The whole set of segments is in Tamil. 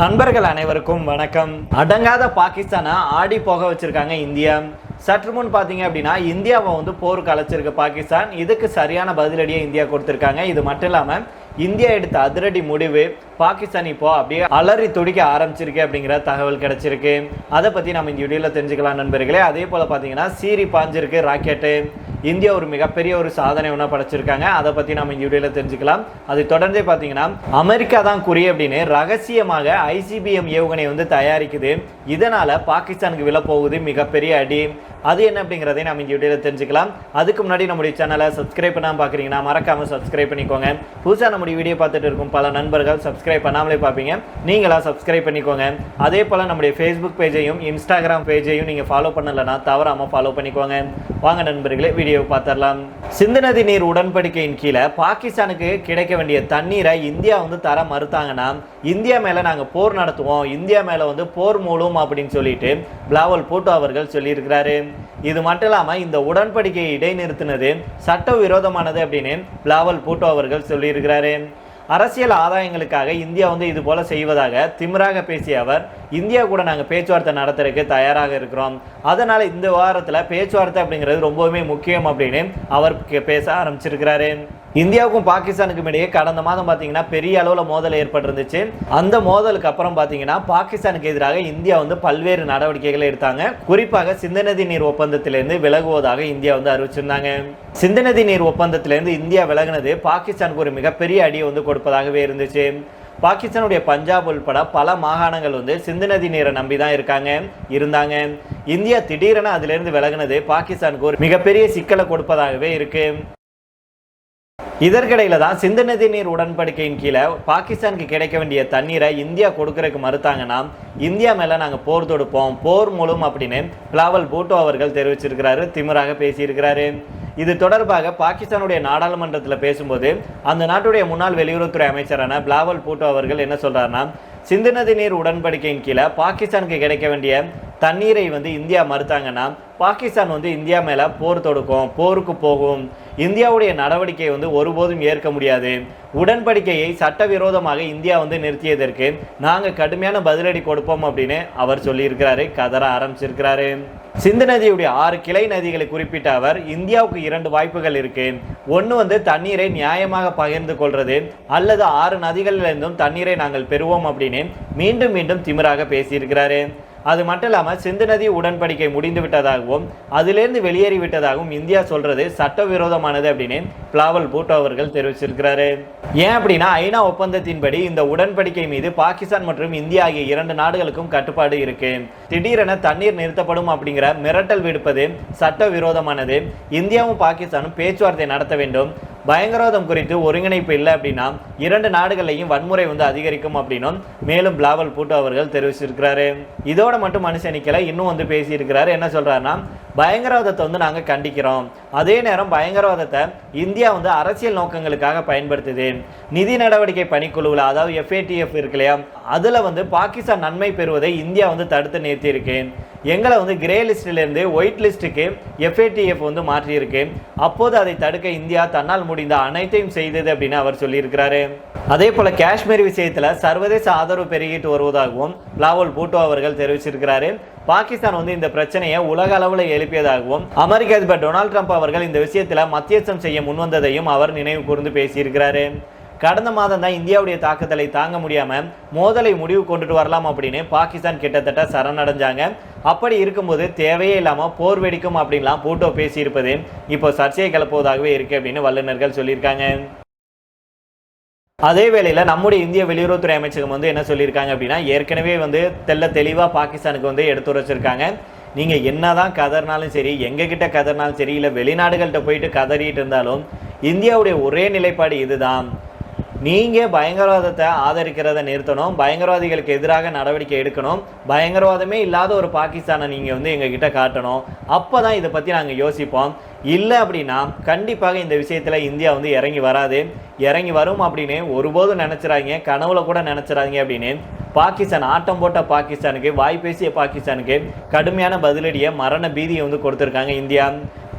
நண்பர்கள் அனைவருக்கும் வணக்கம். அடங்காத பாகிஸ்தானை? ஆடி போக வச்சிருக்காங்க இந்தியா. சற்று முன் பார்த்தீங்க அப்படின்னா இந்தியாவை வந்து போருக்கு அழைச்சிருக்கு பாகிஸ்தான். இதுக்கு சரியான பதிலடியை இந்தியா கொடுத்துருக்காங்க. இது மட்டும் இல்லாமல் இந்தியா எடுத்த அதிரடி முடிவு பாகிஸ்தான் இப்போ அப்படியே அலறி துடிக்க ஆரம்பிச்சிருக்கு அப்படிங்கிற தகவல் கிடைச்சிருக்கு. அதை பற்றி நம்ம இந்த வீடியோவில் தெரிஞ்சுக்கலாம் நண்பர்களே. அதே போல் பார்த்தீங்கன்னா சீரி பாஞ்சிருக்கு ராக்கெட்டு. இந்தியா ஒரு மிகப்பெரிய ஒரு சாதனை ஒன்றா படைச்சிருக்காங்க. அதை பற்றி நம்ம இந்த வீடியோவில் தெரிஞ்சுக்கலாம். அதை தொடர்ந்தே பார்த்தீங்கன்னா அமெரிக்கா தான் குறி அப்படின்னு ரகசியமாக ஐசிபிஎம் ஏவுகணை வந்து தயாரிக்குது. இதனால் பாகிஸ்தானுக்கு விழப்போகுது மிகப்பெரிய அடி. அது என்ன அப்படிங்கிறதை நம்ம இந்த வீடியோவில் தெரிஞ்சுக்கலாம். அதுக்கு முன்னாடி நம்முடைய சேனலை சப்ஸ்கிரைப் பண்ணாமல் பார்க்குறீங்கன்னா மறக்காமல் சப்ஸ்கிரைப் பண்ணிக்கோங்க. புதுசாக நம்முடைய வீடியோ பார்த்துட்டு இருக்கும் பல நண்பர்கள் சப்ஸ்கிரைப் பண்ணாமலே பார்ப்பீங்க. நீங்களாக சப்ஸ்கிரைப் பண்ணிக்கோங்க. அதே போல் நம்முடைய ஃபேஸ்புக் பேஜையும் இன்ஸ்டாகிராம் பேஜையும் நீங்கள் ஃபாலோ பண்ணலைன்னா தவறாமல் ஃபாலோ பண்ணிக்கோங்க. வாங்க நண்பர்களே வீடியோ பார்த்துடலாம். சிந்து நதி நீர் உடன்படிக்கையின் கீழே பாகிஸ்தானுக்கு கிடைக்க வேண்டிய தண்ணீரை இந்தியா வந்து தர மறுத்தாங்கன்னா இந்தியா மேலே நாங்கள் போர் நடத்துவோம். இந்தியா மேலே வந்து போர் மூலம் அப்படின்னு சொல்லிட்டு பிளாவல் பூட்டோ அவர்கள் சொல்லியிருக்கிறாரு. இது மட்டும் இல்லாமல் இந்த உடன்படிக்கையை இடைநிறுத்தினது சட்டவிரோதமானது அப்படின்னு பிளாவல் பூட்டோ அவர்கள் சொல்லியிருக்கிறாரு. அரசியல் ஆதாயங்களுக்காக இந்தியா வந்து இது போல செய்வதாக திமிராக பேசிய அவர் இந்தியா கூட நாங்கள் பேச்சுவார்த்தை நடத்துறதுக்கு தயாராக இருக்கிறோம். அதனால் இந்த வாரத்தில் பேச்சுவார்த்தை அப்படிங்கிறது ரொம்பவுமே முக்கியம் அப்படின்னு அவர் பேச ஆரம்பிச்சிருக்கிறாரு. இந்தியாவுக்கும் பாகிஸ்தானுக்கும் இடையே கடந்த மாதம் பார்த்தீங்கன்னா பெரிய அளவில் மோதல் ஏற்பட்டிருந்துச்சு. அந்த மோதலுக்கு அப்புறம் பார்த்தீங்கன்னா பாகிஸ்தானுக்கு எதிராக இந்தியா வந்து பல்வேறு நடவடிக்கைகளை எடுத்தாங்க. குறிப்பாக சிந்து நதி நீர் ஒப்பந்தத்திலிருந்து விலகுவதாக இந்தியா வந்து அறிவிச்சிருந்தாங்க. சிந்து நதி நீர் ஒப்பந்தத்திலிருந்து இந்தியா விலகினது பாகிஸ்தானுக்கு ஒரு மிகப்பெரிய அடியை வந்து கொடுப்பதாகவே இருந்துச்சு. பாகிஸ்தானுடைய பஞ்சாப் உள்பட பல மாகாணங்கள் வந்து சிந்து நதி நீரை நம்பி தான் இருக்காங்க இருந்தாங்க. இந்தியா திடீரென அதிலிருந்து விலகினது பாகிஸ்தானுக்கு ஒரு மிகப்பெரிய சிக்கலை கொடுப்பதாகவே இருக்கு. இதற்கிடையில தான் சிந்து நதி நீர் உடன்படிக்கையின் கீழே பாகிஸ்தானுக்கு கிடைக்க வேண்டிய தண்ணீரை இந்தியா கொடுக்கறதுக்கு மறுத்தாங்கன்னா இந்தியா மேலே நாங்கள் போர் தொடுப்போம். போர் மூலம் அப்படின்னு பிளாவல் பூட்டோ அவர்கள் தெரிவிச்சிருக்கிறாரு திமிராக பேசியிருக்கிறாரு. இது தொடர்பாக பாகிஸ்தானுடைய நாடாளுமன்றத்தில் பேசும்போது அந்த நாட்டுடைய முன்னாள் வெளியுறவுத்துறை அமைச்சரான பிளாவல் பூட்டோ அவர்கள் என்ன சொல்கிறாருன்னா சிந்து நதி நீர் உடன்படிக்கையின் கீழே பாகிஸ்தானுக்கு கிடைக்க வேண்டிய தண்ணீரை வந்து இந்தியா மறுத்தாங்கன்னா பாகிஸ்தான் வந்து இந்தியா மேலே போர் தொடுக்கும் போருக்கு போகும். இந்தியாவுடைய நடவடிக்கையை வந்து ஒருபோதும் ஏற்க முடியாது. உடன்படிக்கையை சட்டவிரோதமாக இந்தியா வந்து நிறுத்தியதற்கு நாங்கள் கடுமையான பதிலடி கொடுப்போம் அப்படின்னு அவர் சொல்லியிருக்கிறாரு கதற ஆரம்பிச்சிருக்கிறாரு. சிந்து நதியுடைய ஆறு கிளை நதிகளை குறிப்பிட்ட அவர் இந்தியாவுக்கு இரண்டு வாய்ப்புகள் இருக்கு. ஒன்று வந்து தண்ணீரை நியாயமாக பகிர்ந்து கொள்வது அல்லது ஆறு நதிகளிலிருந்தும் தண்ணீரை நாங்கள் பெறுவோம் அப்படின்னு மீண்டும் மீண்டும் திமிராக பேசியிருக்கிறாரு. அது மட்டும் இல்லாமல் சிந்து நதி உடன்படிக்கை முடிந்து விட்டதாகவும் அதிலிருந்து வெளியேறி விட்டதாகவும் இந்தியா சொல்றது சட்டவிரோதமானது அப்படின்னு பிளாவல் பூட்டோ அவர்கள் தெரிவிச்சிருக்கிறாரு. ஏன் அப்படின்னா ஐநா ஒப்பந்தத்தின்படி இந்த உடன்படிக்கை மீது பாகிஸ்தான் மற்றும் இந்தியா ஆகிய இரண்டு நாடுகளுக்கும் கட்டுப்பாடு இருக்கு. திடீரென தண்ணீர் நிறுத்தப்படும் அப்படிங்கிற மிரட்டல் விடுப்பது சட்டவிரோதமானது. இந்தியாவும் பாகிஸ்தானும் பேச்சுவார்த்தை நடத்த வேண்டும். பயங்கரவாதம் குறித்து ஒருங்கிணைப்பு இல்லை அப்படின்னா இரண்டு நாடுகளையும் வன்முறை வந்து அதிகரிக்கும் அப்படின்னும் மேலும் பிளாவல் பூட்டோ அவர்கள் தெரிவிச்சிருக்கிறாரு. இதோட மட்டும் மனுஷனிக்கல இன்னும் வந்து பேசியிருக்கிறாரு. என்ன சொல்றாருன்னா பயங்கரவாதத்தை வந்து நாங்கள் கண்டிக்கிறோம். அதே நேரம் பயங்கரவாதத்தை இந்தியா வந்து அரசியல் நோக்கங்களுக்காக பயன்படுத்துது. நிதி நடவடிக்கை பணிக்குழுவில் அதாவது எஃப்ஏடிஎஃப் இருக்கு இல்லையா அதில் வந்து பாகிஸ்தான் நன்மை பெறுவதை இந்தியா வந்து தடுத்து நிறுத்தியிருக்கு. எங்களை வந்து கிரே லிஸ்டிலிருந்து ஒயிட் லிஸ்ட்டுக்கு எஃப்ஏடிஎஃப் வந்து மாற்றியிருக்கு. அப்போது அதை தடுக்க இந்தியா தன்னால் முடிந்த அனைத்தையும் செய்தது அப்படின்னு அவர் சொல்லியிருக்கிறாரு. அதே போல காஷ்மீர் விஷயத்தில் சர்வதேச ஆதரவு பெருகிட்டு வருவதாகவும் லாவல் பூட்டோ அவர்கள் தெரிவிச்சிருக்கிறாரு. பாகிஸ்தான் வந்து இந்த பிரச்சனையை உலக அளவில் எழுப்பியதாகவும் அமெரிக்க அதிபர் டொனால்ட் ட்ரம்ப் அவர்கள் இந்த விஷயத்தில் மத்தியஸ்தம் செய்ய முன்வந்ததையும் அவர் நினைவு கூர்ந்து பேசியிருக்கிறாரு. கடந்த மாதம் தான் இந்தியாவுடைய தாக்குதலை தாங்க முடியாமல் மோதலை முடிவு கொண்டுட்டு வரலாம் அப்படின்னு பாகிஸ்தான் கிட்டத்தட்ட சரணடைஞ்சாங்க. அப்படி இருக்கும்போது தேவையே இல்லாமல் போர் வெடிக்கும் அப்படின்லாம் பூட்டோ பேசியிருப்பது இப்போ சர்ச்சையை கிளப்புவதாகவே இருக்கு அப்படின்னு வல்லுநர்கள் சொல்லியிருக்காங்க. அதே வேளையில் நம்முடைய இந்திய வெளியுறவுத்துறை அமைச்சகம் வந்து என்ன சொல்லியிருக்காங்க அப்படின்னா ஏற்கனவே வந்து தெல்ல தெளிவாக பாகிஸ்தானுக்கு வந்து எடுத்துரைச்சிருக்காங்க. நீங்க என்னதான் கதறினாலும் சரி எங்ககிட்ட கதறினாலும் சரி இல்லை வெளிநாடுகள்கிட்ட போயிட்டு கதறிட்டு இருந்தாலும் இந்தியாவுடைய ஒரே நிலைப்பாடு இதுதான். நீங்கள் பயங்கரவாதத்தை ஆதரிக்கிறத நிறுத்தணும். பயங்கரவாதிகளுக்கு எதிராக நடவடிக்கை எடுக்கணும். பயங்கரவாதமே இல்லாத ஒரு பாகிஸ்தானை நீங்கள் வந்து எங்ககிட்ட காட்டணும். அப்போ தான் இதை பற்றி நாங்கள் யோசிப்போம். இல்லை அப்படின்னா கண்டிப்பாக இந்த விஷயத்தில் இந்தியா வந்து இறங்கி வராது. இறங்கி வரும் அப்படின்னு ஒருபோதும் நினச்சிடாங்க கனவுல கூட நினைச்சிடாதீங்க அப்படின்னு பாகிஸ்தான் ஆட்டம் போட்ட பாகிஸ்தானுக்கு வாய் பேசிய பாகிஸ்தானுக்கு கடுமையான பதிலடியை மரண பீதியை வந்து கொடுத்துருக்காங்க இந்தியா.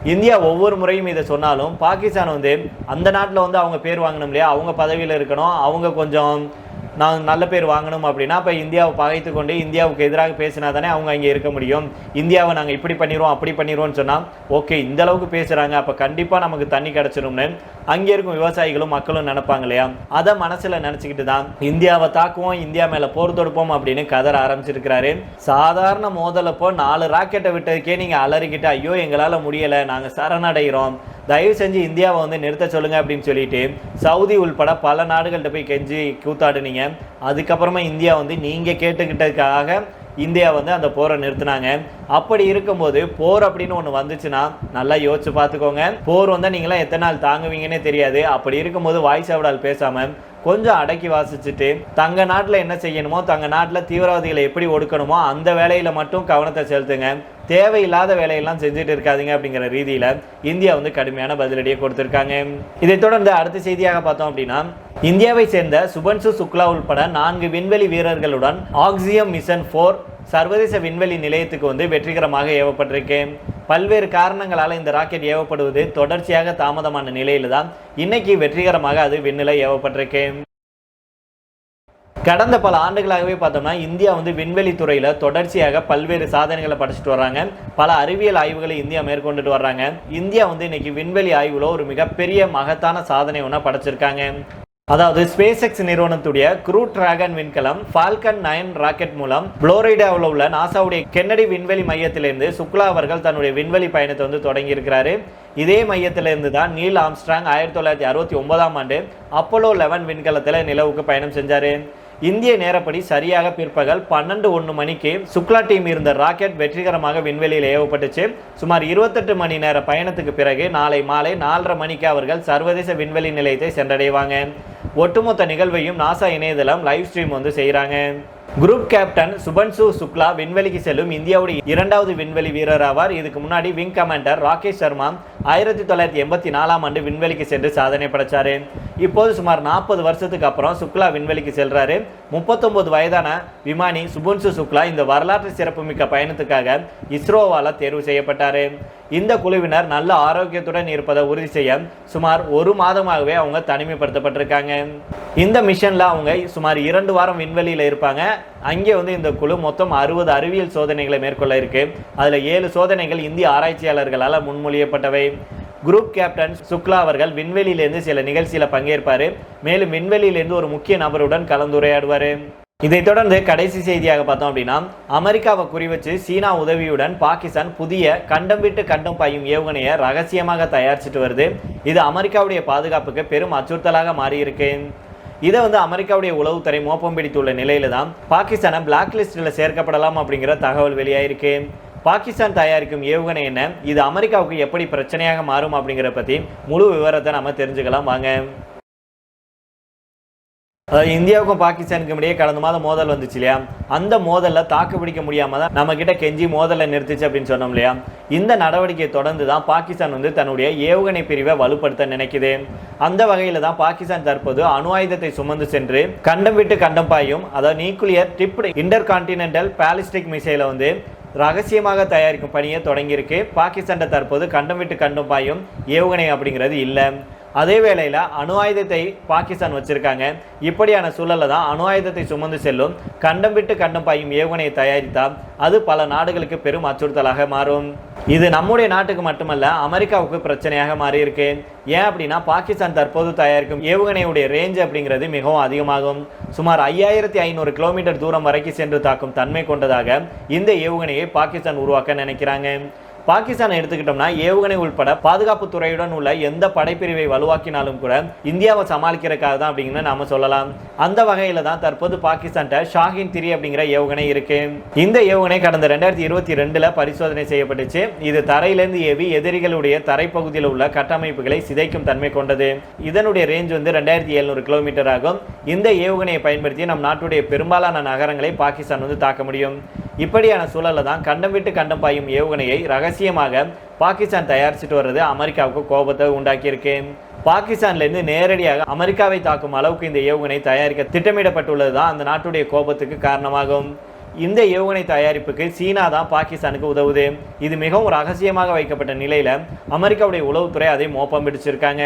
இந்தியா ஒவ்வொரு முறையும் இதை சொன்னாலும் பாகிஸ்தான் வந்து அந்த நாட்டில் வந்து அவங்க பேர் வாங்கணும் இல்லையா? அவங்க பதவியில் இருக்கணும். அவங்க கொஞ்சம் நான் நல்ல பேர் வாங்கணும் அப்படின்னா இப்போ இந்தியாவை பகைத்து கொண்டு இந்தியாவுக்கு எதிராக பேசினா தானே அவங்க இங்கே இருக்க முடியும். இந்தியாவை நாங்கள் இப்படி பண்ணிடுவோம் அப்படி பண்ணிடுவோம்னு சொன்னால் ஓகே இந்த அளவுக்கு பேசுகிறாங்க அப்போ கண்டிப்பாக நமக்கு தண்ணி கிடச்சிரும்னு அங்கே இருக்கும் விவசாயிகளும் மக்களும் நினைப்பாங்க இல்லையா? அதை மனசில் நினச்சிக்கிட்டு தான் இந்தியாவை தாக்குவோம் இந்தியா மேலே போர் தொடுப்போம் அப்படின்னு கதற ஆரம்பிச்சிருக்கிறாரு. சாதாரண மோதலப்போ நாலு ராக்கெட்டை விட்டதுக்கே நீங்கள் அலறிக்கிட்டு ஐயோ எங்களால் முடியலை நாங்கள் சரணடைகிறோம். தயவு செஞ்சு இந்தியாவை வந்து நிறுத்த சொல்லுங்கள் அப்படின்னு சொல்லிட்டு சவுதி உள்பட பல நாடுகள்கிட்ட போய் கெஞ்சி கூத்தாடுனீங்க. அதுக்கப்புறமா இந்தியா வந்து நீங்கள் கேட்டுக்கிட்டதுக்காக இந்தியா வந்து அந்த போரை நிறுத்தினாங்க. அப்படி இருக்கும்போது போர் அப்படின்னு ஒன்று வந்துச்சுன்னா நல்லா யோசிச்சு பார்த்துக்கோங்க. போர் வந்தால் நீங்களாம் எத்தனை நாள் தாங்குவீங்கன்னே தெரியாது. அப்படி இருக்கும்போது வாய்ஸ் அவடால் பேசாமல் கொஞ்சம் அடக்கி வாசிச்சுட்டு தங்க நாட்டில் என்ன செய்யணுமோ தங்க நாட்டில் தீவிரவாதிகளை எப்படி ஒடுக்கணுமோ அந்த வேலையில் மட்டும் கவனத்தை செலுத்துங்க. தேவையில்லாத வேலையெல்லாம் செஞ்சுட்டு இருக்காதீங்க அப்படிங்கிற ரீதியில் இந்தியா வந்து கடுமையான பதிலடியை கொடுத்துருக்காங்க. இதைத் தொடர்ந்து அடுத்த செய்தியாக பார்த்தோம் அப்படின்னா இந்தியாவை சேர்ந்த சுபன்சு சுக்லா உள்பட நான்கு விண்வெளி வீரர்களுடன் ஆக்சியம் மிஷன் ஃபோர் சர்வதேச விண்வெளி நிலையத்துக்கு வந்து வெற்றிகரமாக ஏவப்பட்டிருக்கு. பல்வேறு காரணங்களால் இந்த ராக்கெட் ஏவப்படுவது தொடர்ச்சியாக தாமதமான நிலையில் தான் இன்னைக்கு வெற்றிகரமாக அது விண்ணில் ஏவப்பட்டிருக்கு. கடந்த பல ஆண்டுகளாகவே பார்த்தோம்னா இந்தியா வந்து விண்வெளி துறையில் தொடர்ச்சியாக பல்வேறு சாதனைகளை படைச்சிட்டு வர்றாங்க. பல அறிவியல் ஆய்வுகளை இந்தியா மேற்கொண்டுட்டு வர்றாங்க. இந்தியா வந்து இன்னைக்கு விண்வெளி ஆய்வில் ஒரு மிகப்பெரிய மகத்தான சாதனை ஒன்றா படைச்சிருக்காங்க. அதாவது ஸ்பேஸ் எக்ஸ் நிறுவனத்துடைய க்ரூ டிராகன் விண்கலம் ஃபால்கன் நைன் ராக்கெட் மூலம் புளோரிடாவில் உள்ள நாசாவுடைய கென்னடி விண்வெளி மையத்திலிருந்து சுக்லா அவர்கள் தன்னுடைய விண்வெளி பயணத்தை வந்து தொடங்கியிருக்கிறாரு. இதே மையத்திலிருந்து தான் நீல் ஆம்ஸ்ட்ராங் ஆயிரத்தி தொள்ளாயிரத்தி அறுபத்தி ஒன்பதாம் ஆண்டு அப்போலோ லெவன் விண்கலத்தில் நிலவுக்கு பயணம் செஞ்சார். இந்திய நேரப்படி சரியாக பிற்பகல் பன்னெண்டு ஒன்று மணிக்கு சுக்லா டீம் இருந்த ராக்கெட் வெற்றிகரமாக விண்வெளியில் ஏவப்பட்டுச்சு. சுமார் இருபத்தெட்டு மணி நேர பயணத்துக்கு பிறகு நாளை மாலை நாலரை மணிக்கு அவர்கள் சர்வதேச விண்வெளி நிலையத்தை சென்றடைவாங்க. ஒட்டுமொத்த நிகழ்வையும் நாசா இணையதளம் லைவ் ஸ்ட்ரீம் வந்து செய்கிறாங்க குரூப் கேப்டன் சுபன்சு சுக்லா விண்வெளிக்கு செல்லும் இந்தியாவுடைய இரண்டாவது விண்வெளி வீரர் ஆவார். இதுக்கு முன்னாடி விங் கமாண்டர் ராகேஷ் சர்மா ஆயிரத்தி தொள்ளாயிரத்தி எண்பத்தி நாலாம் ஆண்டு விண்வெளிக்கு சென்று சாதனை படைச்சாரு. இப்போது சுமார் நாற்பது வருஷத்துக்கு அப்புறம் சுக்லா விண்வெளிக்கு செல்றாரு. முப்பத்தொன்பது வயதான விமானி சுபன்சு சுக்லா இந்த வரலாற்று சிறப்புமிக்க பயணத்துக்காக இஸ்ரோவால தேர்வு செய்யப்பட்டார். இந்த குழுவினர் நல்ல ஆரோக்கியத்துடன் இருப்பதை உறுதி செய்ய சுமார் ஒரு மாதமாகவே அவங்க தனிமைப்படுத்தப்பட்டிருக்காங்க. இந்த மிஷனில் அவங்க சுமார் இரண்டு வாரம் விண்வெளியில் இருப்பாங்க. அங்கே வந்து இந்த குழு மொத்தம் அறுபது அறிவியல் சோதனைகளை மேற்கொள்ள இருக்கு. அதில் ஏழு சோதனைகள் இந்திய ஆராய்ச்சியாளர்களால் முன்மொழியப்பட்டவை. குரூப் கேப்டன் சுக்லா அவர்கள் விண்வெளியிலிருந்து சில நிகழ்ச்சியில் பங்கேற்பார். மேலும் விண்வெளியிலிருந்து ஒரு முக்கிய நபருடன் கலந்துரையாடுவார். இதைத் தொடர்ந்து கடைசி செய்தியாக பார்த்தோம் அப்படின்னா அமெரிக்காவை குறிவச்சு சீனா உதவியுடன் பாகிஸ்தான் புதிய கண்டம் விட்டு கண்டம் பாயும் ஏவுகணையை ரகசியமாக தயாரிச்சிட்டு வருது. இது அமெரிக்காவுடைய பாதுகாப்புக்கு பெரும் அச்சுறுத்தலாக மாறியிருக்கு. இதை வந்து அமெரிக்காவுடைய உளவுத்துறை மோப்பம் பிடித்துள்ள நிலையில தான் பாகிஸ்தானை பிளாக் லிஸ்டில் சேர்க்கப்படலாம் அப்படிங்கிற தகவல் வெளியாயிருக்கு. பாகிஸ்தான் தயாரிக்கும் ஏவுகணை என்ன? இது அமெரிக்காவுக்கு எப்படி பிரச்சனையாக மாறும் அப்படிங்கிற பற்றி முழு விவரத்தை நம்ம தெரிஞ்சுக்கலாம். வாங்க. அதாவது இந்தியாவுக்கும் பாகிஸ்தானுக்கும் இடையே கடந்த மாதம் மோதல் வந்துச்சு இல்லையா? அந்த மோதலில் தாக்கு பிடிக்க முடியாமல் தான் நம்மக்கிட்ட கெஞ்சி மோதலை நிறுத்துச்சு அப்படின்னு சொன்னோம் இல்லையா? இந்த நடவடிக்கையை தொடர்ந்து தான் பாகிஸ்தான் வந்து தன்னுடைய ஏவுகணை பிரிவை வலுப்படுத்த நினைக்குது. அந்த வகையில் தான் பாகிஸ்தான் தற்போது அணு ஆயுதத்தை சுமந்து சென்று கண்டம் விட்டு கண்டம் பாயும் அதாவது nuclear tipped intercontinental ballistic மிசைலை வந்து ரகசியமாக தயாரிக்கும் பணியை தொடங்கியிருக்கு. பாகிஸ்தான் தற்போது கண்டம் விட்டு கண்டம் பாயும் ஏவுகணை அப்படிங்கிறது இல்லை. அதே வேளையில் அணு ஆயுதத்தை பாகிஸ்தான் வச்சிருக்காங்க. இப்படியான சூழலில் தான் அணு ஆயுதத்தை சுமந்து செல்லும். கண்டம் விட்டு கண்டம் பாயும் ஏவுகணையை தயாரித்தால் அது பல நாடுகளுக்கு பெரும் அச்சுறுத்தலாக மாறும். இது நம்முடைய நாட்டுக்கு மட்டுமல்ல அமெரிக்காவுக்கு பிரச்சனையாக மாறியிருக்கு. ஏன் அப்படின்னா பாகிஸ்தான் தற்போது தயாரிக்கும் ஏவுகணையுடைய ரேஞ்ச் அப்படிங்கிறது மிகவும் அதிகமாகும். சுமார் ஐயாயிரத்தி ஐநூறு கிலோமீட்டர் தூரம் வரைக்கும் சென்று தாக்கும் தன்மை கொண்டதாக இந்த ஏவுகணையை பாகிஸ்தான் உருவாக்க நினைக்கிறாங்க. பாகிஸ்தானை எடுத்துக்கிட்டோம்னா ஏவுகணை உள்பட பாதுகாப்பு துறையுடன் உள்ள எந்த படைப்பிரிவை வலுவாக்கினாலும் கூட இந்தியாவை சமாளிக்கிறதுக்காக தான் அப்படின்னு நாம சொல்லலாம். அந்த வகையில தான் தற்போது பாகிஸ்தான்கிட்ட ஷாஹின் திரி அப்படிங்கிற ஏவுகணை இருக்கு. இந்த ஏவுகணை கடந்த ரெண்டாயிரத்தி இருபத்தி ரெண்டுல பரிசோதனை செய்யப்பட்டுச்சு. இது தரையிலிருந்து ஏவி எதிரிகளுடைய தரைப்பகுதியில் உள்ள கட்டமைப்புகளை சிதைக்கும் தன்மை கொண்டது. இதனுடைய ரேஞ்ச் வந்து ரெண்டாயிரத்தி எழுநூறு கிலோமீட்டர் ஆகும். இந்த ஏவுகணையை பயன்படுத்தி நம் நாட்டுடைய பெரும்பாலான நகரங்களை பாகிஸ்தான் வந்து தாக்க முடியும். இப்படியான சூழலில் தான் கண்டம் விட்டு கண்டம் பாயும் ஏவுகணையை ரகசியமாக பாகிஸ்தான் தயாரிச்சுட்டு வர்றது அமெரிக்காவுக்கு கோபத்தை உண்டாக்கியிருக்கு. பாகிஸ்தான்லேருந்து நேரடியாக அமெரிக்காவை தாக்கும் அளவுக்கு இந்த ஏவுகணை தயாரிக்க திட்டமிடப்பட்டுள்ளது தான் அந்த நாட்டுடைய கோபத்துக்கு காரணமாகும். இந்த ஏவுகணை தயாரிப்புக்கு சீனா தான் பாகிஸ்தானுக்கு உதவுது. இது மிகவும் ரகசியமாக வைக்கப்பட்ட நிலையில் அமெரிக்காவுடைய உளவுத்துறை அதை மோப்பம் பிடிச்சிருக்காங்க.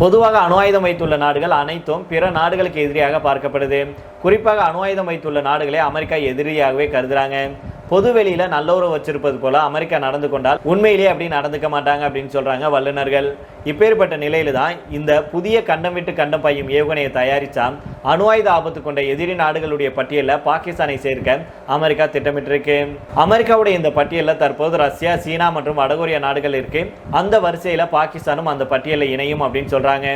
பொதுவாக அணு ஆயுதம் வைத்துள்ள நாடுகள் அனைத்தும் பிற நாடுகளுக்கு எதிரியாக பார்க்கப்படுது. குறிப்பாக அணு ஆயுதம் வைத்துள்ள நாடுகளை அமெரிக்கா எதிரியாகவே கருதுறாங்க. பொது வெளியில நல்லுறவு வச்சிருப்பது போல அமெரிக்கா நடந்து கொண்டால் உண்மையிலேயே அப்படி நடந்துக்க மாட்டாங்க அப்படின்னு சொல்றாங்க வல்லுநர்கள். இப்பேற்பட்ட நிலையில தான் இந்த புதிய கண்டம் விட்டு கண்டம் பையும் ஏவுகணையை தயாரிச்சா அணு ஆயுத ஆபத்து கொண்ட எதிரி நாடுகளுடைய பட்டியலில் பாகிஸ்தானை சேர்க்க அமெரிக்கா திட்டமிட்டிருக்கு. அமெரிக்காவுடைய இந்த பட்டியலில் தற்போது ரஷ்யா சீனா மற்றும் வடகொரியா நாடுகள் இருக்கு. அந்த வரிசையில் பாகிஸ்தானும் அந்த பட்டியலில் இணையும் அப்படின்னு சொல்றாங்க.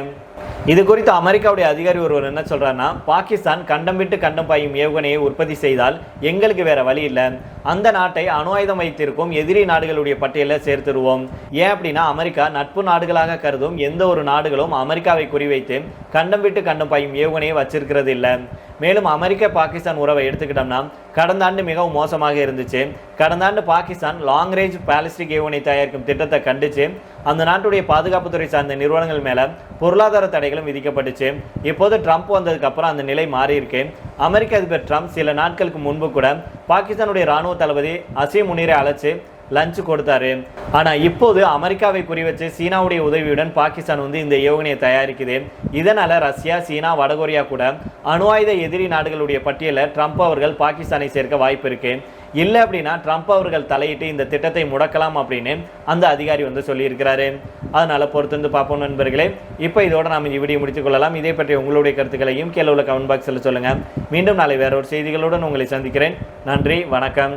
இது குறித்து அமெரிக்காவுடைய அதிகாரி ஒருவர் என்ன சொல்றாருன்னா பாகிஸ்தான் கண்டம் விட்டு கண்டம் பாயும் ஏவுகணையை உற்பத்தி செய்தால் எங்களுக்கு வேற வழி இல்லை. அந்த நாட்டை அணு ஆயுதம் வைத்திருக்கும் எதிரி நாடுகளுடைய பட்டியலில் சேர்த்துருவோம். ஏன் அப்படின்னா அமெரிக்கா நட்பு நாடுகளாக கருதும் எந்த ஒரு நாடுகளும் அமெரிக்காவை குறிவைத்து கண்டம் விட்டு கண்டம் பாயும் ஏவுகணையை வச்சு வச்சிருக்கிறது இல்லை. மேலும் அமெரிக்க பாகிஸ்தான் உறவை எடுத்துக்கிட்டோம்னா கடந்த ஆண்டு மிகவும் மோசமாக இருந்துச்சு. கடந்த ஆண்டு பாகிஸ்தான் லாங் ரேஞ்ச் பாலிஸ்டிக் ஏவுகணை தயாரிக்கும் திட்டத்தை கண்டிச்சு அந்த நாட்டுடைய பாதுகாப்புத்துறை சார்ந்த நிறுவனங்கள் மேல பொருளாதார தடைகளும் விதிக்கப்பட்டுச்சு. இப்போது ட்ரம்ப் வந்ததுக்கு அப்புறம் அந்த நிலை மாறியிருக்கு அமெரிக்க அதிபர் ட்ரம்ப் சில நாட்களுக்கு முன்பு கூட பாகிஸ்தானுடைய ராணுவ தளபதி அசீம் முனீரை அழைச்சு லஞ்ச் கொடுத்தாரு. ஆனால் இப்போது அமெரிக்காவை குறிவச்சு சீனாவுடைய உதவியுடன் பாகிஸ்தான் வந்து இந்த ஏவுகணையை தயாரிக்குது. இதனால் ரஷ்யா சீனா வடகொரியா கூட அணு ஆயுத எதிரி நாடுகளுடைய பட்டியலில் ட்ரம்ப் அவர்கள் பாகிஸ்தானை சேர்க்க வாய்ப்பு இருக்குது இல்லை அப்படின்னா ட்ரம்ப் அவர்கள் தலையிட்டு இந்த திட்டத்தை முடக்கலாம் அப்படின்னு அந்த அதிகாரி வந்து சொல்லியிருக்கிறாரு. அதனால் பொறுத்து வந்து பார்ப்போம் நண்பர்களே. இப்போ இதோட நாம் இந்த வீடியோ முடித்துக் கொள்ளலாம். இதை பற்றி உங்களுடைய கருத்துக்களையும் கீழே உள்ள கமெண்ட் பாக்ஸில் சொல்லுங்கள் மீண்டும் நாளை வேற ஒரு செய்திகளுடன் உங்களை சந்திக்கிறேன். நன்றி வணக்கம்.